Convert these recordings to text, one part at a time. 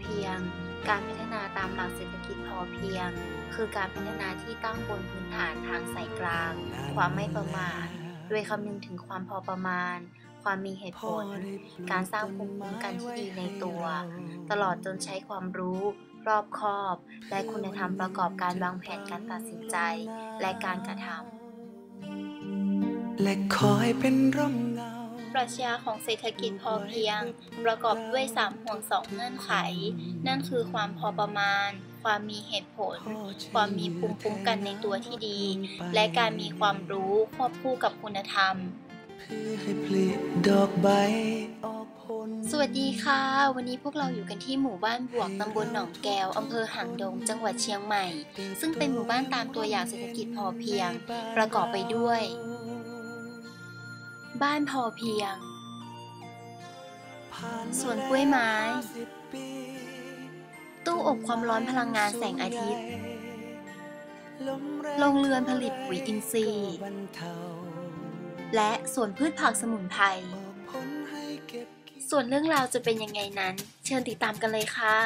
เพียง การพัฒนาตามหลักเศรษฐกิจพอเพียง คือการพัฒนาที่ตั้งบนพื้นฐานทางสายกลาง ความไม่ประมาทโดยคำนึงถึงความพอประมาณ ความมีเหตุผล การสร้างภูมิคุ้มกันที่ดีในตัว ตลอดจนใช้ความรู้ รอบคอบ และคุณธรรมประกอบการวางแผนการตัดสินใจ และการกระทำและคอยเป็นร่มเงา ปรัชญาของเศรษฐกิจพอเพียง ประกอบด้วย 3 ห่วงสองเงื่อนไข นั่นคือความพอประมาณ ความมีเหตุผล ความมีภูมิคุ้มกันในตัวที่ดี และการมีความรู้ควบคู่กับคุณธรรมสวัสดีค่ะ วันนี้พวกเราอยู่กันที่หมู่บ้านบวกตำบลหนองแก้วอำเภอหางดง จังหวัดเชียงใหม่ ซึ่งเป็นหมู่บ้านตามตัวอย่างเศรษฐกิจพอเพียง ประกอบไปด้วย บ้านพอเพียง สวนกล้วยไม้ ตู้อบความร้อนพลังงานแสงอาทิตย์ โรงเรือนผลิตปุ๋ยอินทรีย์ และสวนพืชผักสมุนไพร ส่วนเรื่องราวจะเป็นยังไงนั้น เชิญติดตามกันเลยค่ะ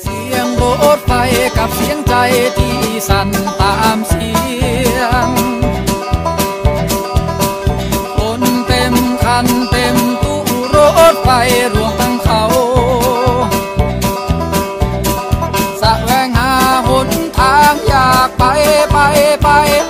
เสียงโบสถ์ไฟกับเสียงใจที่สั่นตามเสียง ไป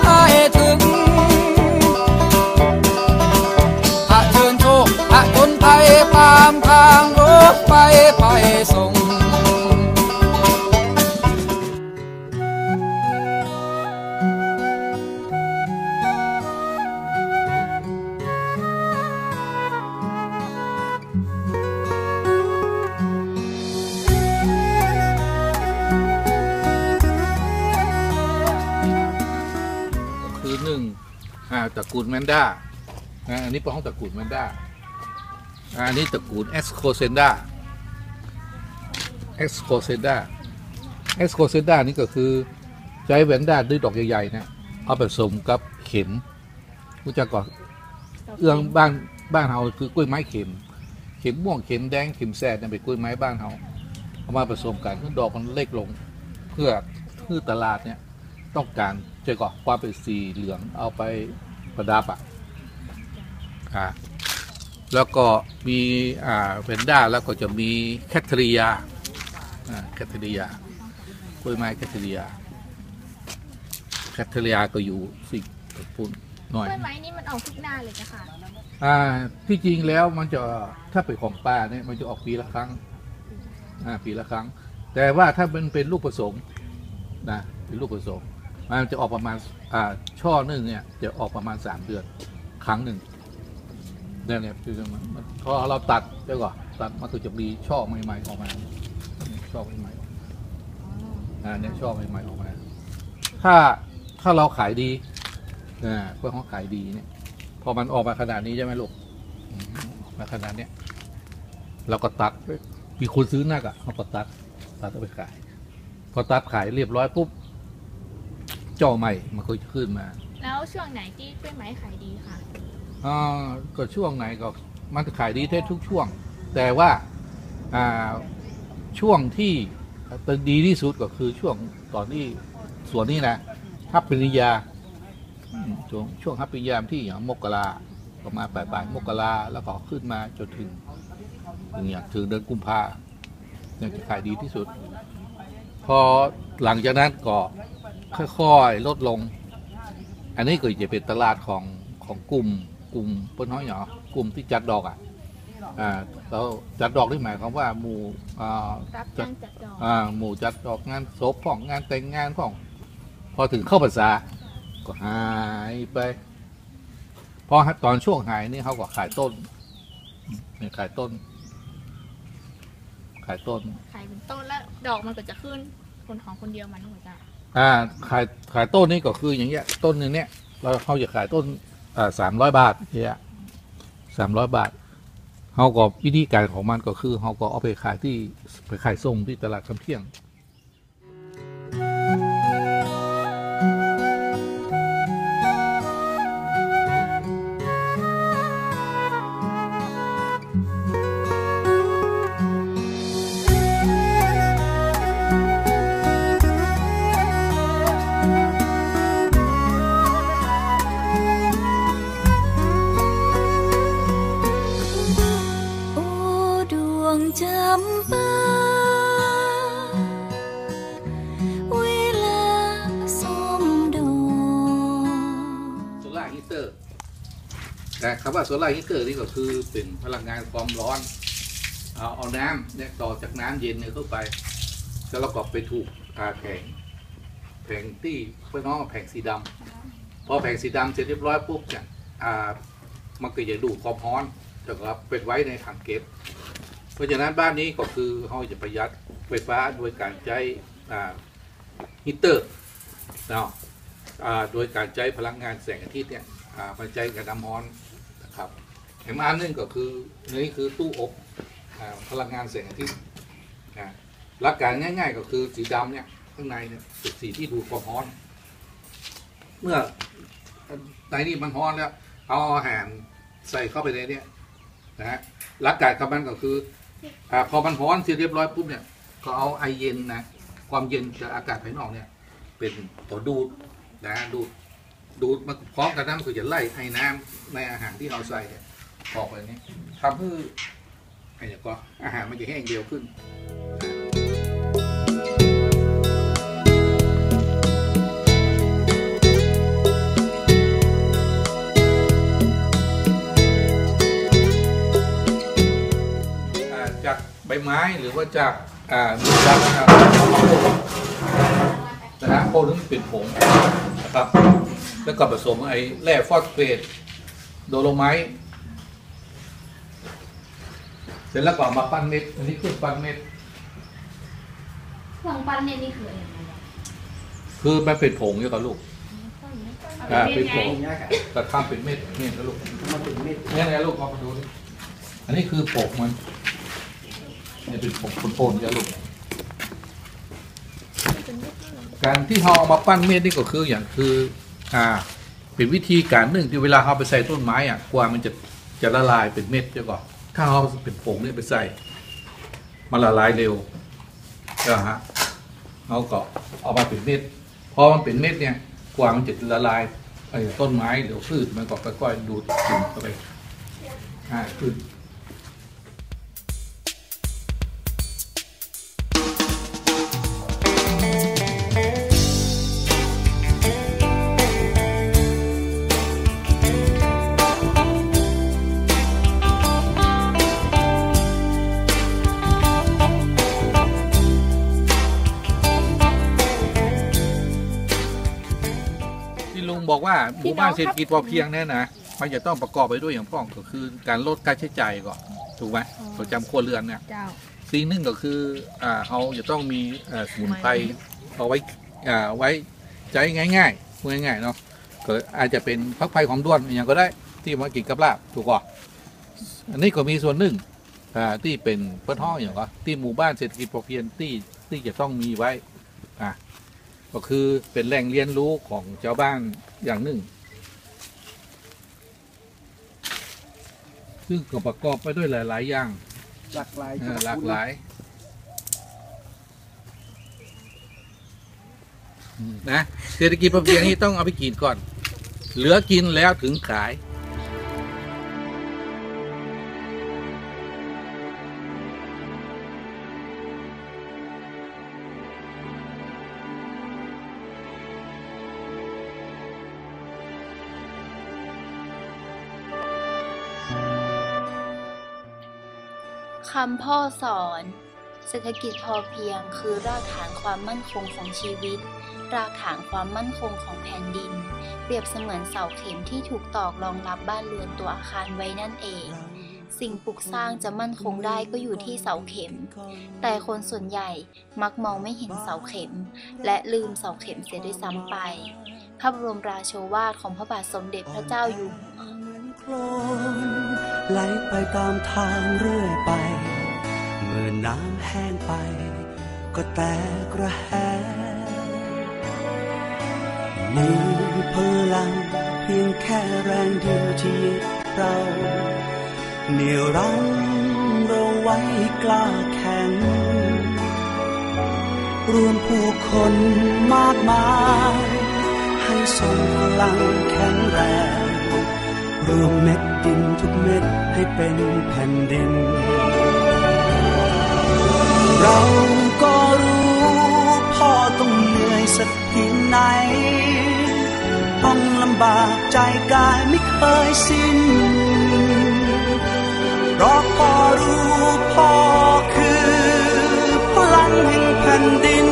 กูลแมนด้าอ่าอันนี้เป็นห้องตระกูลแมนด้าอ่าอันนี้ตระกูลเอสโคเซนด้าเอสโคเซนด้าเอสโคเซนด้านี่ก็คือใช้แวนด้าด้วยดอกใหญ่ๆเนะเอาไปผสมกับเข็มรู้จักก่อนเอื้องบ้านบ้านเฮาคือกล้วยไม้เข็ม เข็มม่วงเข็มแดงเข็มแสดเนี่ยเป็นกล้วยไม้บ้านเฮาเอามาผสมกันเพื่อดอกมันเล็กลง เพื่อเพื่อตลาดเนี่ยต้องการเจอก่อนความเป็นสีเหลืองเอาไป ประดับอะอ่าแล้วก็มีอ่าเวนด้าแล้วก็จะมีแคทเธอรียาอ่าแคทเธอรียากล้วยไม้แคทเธอรียาแคทเธอรียาก็อยู่สิ่งปุ่นหน่อย กล้วยไม้นี่มันออกทุกหน้าเลยจ้ะค่ะอ่าที่จริงแล้วมันจะถ้าเป็นของป้าเนี่ยมันจะออกปีละครั้งอ่าปีละครั้ง แต่ว่าถ้ามันเป็นลูกผสมนะเป็นลูกผสม มันจะออกประมาณอ่าช่อหนึ่งเนี่ยจะออกประมาณสามเดือนครั้งหนึ่งเนี่ยเนี่ยคือมันพอเราตัดเดี๋ยวก่อนตัดมันก็จะมีช่อใหม่ๆออกมาช่อใหม่ๆอ่าเนี่ยช่อใหม่ๆออกมา ถ้าถ้าเราขายดีอ่าเพื่อเขาขายดีเนี่ย พอมันออกมาขนาดนี้ใช่ไหมลูกอืมอกมาขนาดเนี้ยเราก็ตัดมีคนซื้อหนักอะเขาก็ตัดตัดเอาไปขาย พอตัดขายเรียบร้อยปุ๊บ จ้าใหม่มันก็ขึ้นมาแล้วช่วงไหนที่กล้วยไม้ขายดีค่ะอ่าก็ช่วงไหนก็มันขายดีแท้ทุกช่วง แต่ว่าอ่าช่วงที่ดีที่สุดก็คือช่วงตอนที่ส่วนนี้นะฮับปริญญาอืมช่วงช่วงฮับปริญญาที่อย่างมกราประมาณปลายปลายๆมกราแล้วก็ขึ้นมาจนถึงถึงอย่างถึงเดือนกุมภาเนี่ยจะขายดีที่สุด พอหลังจากนั้นก็ ค่อยๆลดลง อันนี้ก็จะเป็นตลาดของของกลุ่มกลุ่มเปิ้นน้อยหนอกลุ่มที่จัดดอกอะอ่าแล้วจัดดอกนี่หมายความว่าหมู่อ่ารับจัจ้าดงจัดดอกอ่าหมู่จัดดอกงานศพของงานแต่งงานของ พอถึงเข้าพรรษา ก็หายไปพอตอนช่วงหายนี่เขาก็ขายต้นเนี่ยขายต้น ขายต้น ขายเป็นต้นแล้วดอกมันก็จะขึ้นคนของคนเดียวมันหัวจ้ะ อ่าขายขายต้นนี้ก็คืออย่างเงี้ย ต้นหนึ่งเนี้ยเราเขาจะขายต้นอ่าสามร้อยบาทเนี่ยสามร้อยบาทเขาก็วิธีการของมันก็คือเขาก็เอาไปขายที่ไปขายส่งที่ตลาดคำเที่ยง แต่คำว่าโซลาร์ฮีเตอร์นี่ก็คือเป็นพลังงานความร้อน เอาเอาน้ำเนี่ยต่อจากน้ำเย็นเนี่ยเข้าไป แล้วก็ไปถูกอาแผงแผงที่เพื่อน้องแผงสีดำพอแผงสีดำเสร็จเรียบร้อยปุ๊บเนี่ยอ่ามันก็จะดูดความร้อนแต่ก็เป็นไว้ในถังเก็บ เพราะฉะนั้นบ้านนี้ก็คือเขาจะประหยัดไฟฟ้าโดยการใช้ฮีเตอร์เนาะโดยการใช้พลังงานแสงอาทิตย์เนี่ยมาใช้กับน้ำร้อน แถมอันหนึงก็คือนี่คือตู้อบพลังงานแสงอาทิตย์นะหลักการง่าย ๆ ก็คือสีดำเนี่ยข้างในเนี่ยเป็นสีที่ดูดความร้อน เมื่อในนี้มันร้อนแล้ว เอาอาหารใส่เข้าไปในเนี้ยนะฮะหลักการของมันก็คืออพอมันร้อนเสร็จเรียบร้อยปุ๊บเนี่ยก็เอาไอเย็นนะความเย็นจากอากาศภายนอกเนี่ย เป็นตัวดูดนะดูดดูดมาพร้อมกันนั้นก็จะไล่ไอ้น้ำในอาหารที่เราใส่เนี่ย ออกไปนี้ทำให้ไอ้เนี่ยก็อาหารมันจะแห้งเร็วขึ้นจากใบไม้หรือว่าจากอ่ามีจากนะครับนะฮะโคนึงเป็นผงนะครับ แล้วก็ผสมไอ้แร่ฟอสเฟตโดโลไมต์ เสร็จแล้วก็เอามาปั้นเม็ด อันนี้คือปั้นเม็ด เครื่องปั้นเนี่ยนี่คืออะไรนะคือมันเป็นผงอยู่กับลูก อ่าเป็นผงไงแต่ทำเป็นเม็ดนี่นะลูกมาถึงเม็ดเนี่ยนะลูกเอามาดูดิอันนี้คือผงมันเนี่ยเป็นผงโคนๆเนี่ยลูก การที่เราเอามาปั้นเม็ดนี่ก็คืออย่างคือ อ่า เป็นวิธีการหนึ่งที่เวลาเราไปใส่ต้นไม้อะกว่ามันจะจะละลายเป็นเม็ดเดี๋ยวก่อน ถ้าเอาเป็นผงเนี่ยไปใส่มันละลายเร็วนะฮะเราก็เอามาเป็นเม็ดพอมันเป็นเม็ดเนี่ยกวามันจะละลายไอ้ต้นไม้หรือพืชมันก็ค่อยๆดูดซึมเข้าไปอ่าพืช ลุงบอกว่าหมู่บ้านเศรษฐกิจพอเพียงเนี่ยนะมันจะต้องประกอบไปด้วยอย่างพ้องก็คือการลดการใช้จ่ายก่อนถูกไหมประจำครัวเรือนเนี่ยเจ้า สิ่งหนึ่งก็คืออ่าเขาจะต้องมีเอ่อสมุนไพรเอาไว้อ่าไว้ใช้ง่ายๆพูดง่ายๆเนาะก็อาจจะเป็นพักไผ่ของด้วนอย่างก็ได้ที่มากินกับลาบถูกก่อนอันนี้ก็มีส่วนหนึ่งอ่าที่เป็นเพื่อนห้องอย่างก็ที่หมู่บ้านเศรษฐกิจพอเพียงที่ที่จะต้องมีไว้อ่า ก็คือเป็นแหล่งเรียนรู้ของชาวบ้านอย่างหนึ่ง ซึ่งก็ประกอบไปด้วยหลาย ๆ อย่างหลากหลายเออหลากหลายอืมนะเศรษฐกิจพอเพียงนี้ต้องเอาไปกินก่อน เหลือกินแล้วถึงขาย คำพ่อสอน เศรษฐกิจพอเพียงคือรากฐานความมั่นคงของชีวิต รากฐานความมั่นคงของแผ่นดิน เปรียบเสมือนเสาเข็มที่ถูกตอกรองรับบ้านเรือนตัวอาคารไว้นั่นเอง สิ่งปลูกสร้างจะมั่นคงได้ก็อยู่ที่เสาเข็ม แต่คนส่วนใหญ่มักมองไม่เห็นเสาเข็ม และลืมเสาเข็มเสียด้วยซ้ำไป พระบรมราโชวาทของพระบาทสมเด็จพระเจ้าอยู่หัว คลนไหลไปตามทางเรื่อยไป เมื่อน้ำแห้งไป ก็แตกระแหงมีพลังเพียงแค่แรงเดียวที่ยึดเราเหนี่ยวรั้งเราไว้กล้าแข็ง รวมผู้คนมากมาย ให้ส่งพลังแข็งแรง รวมเม็ดดินทุกเม็ดให้เป็นแผ่นดิน เราก็รู้พ่อต้องเหนื่อยสักเพียงไหน ต้องลำบากใจกายไม่เคยสิ้นเพราะพ่อรู้พ่อคือพลังแห่งแผ่นดิน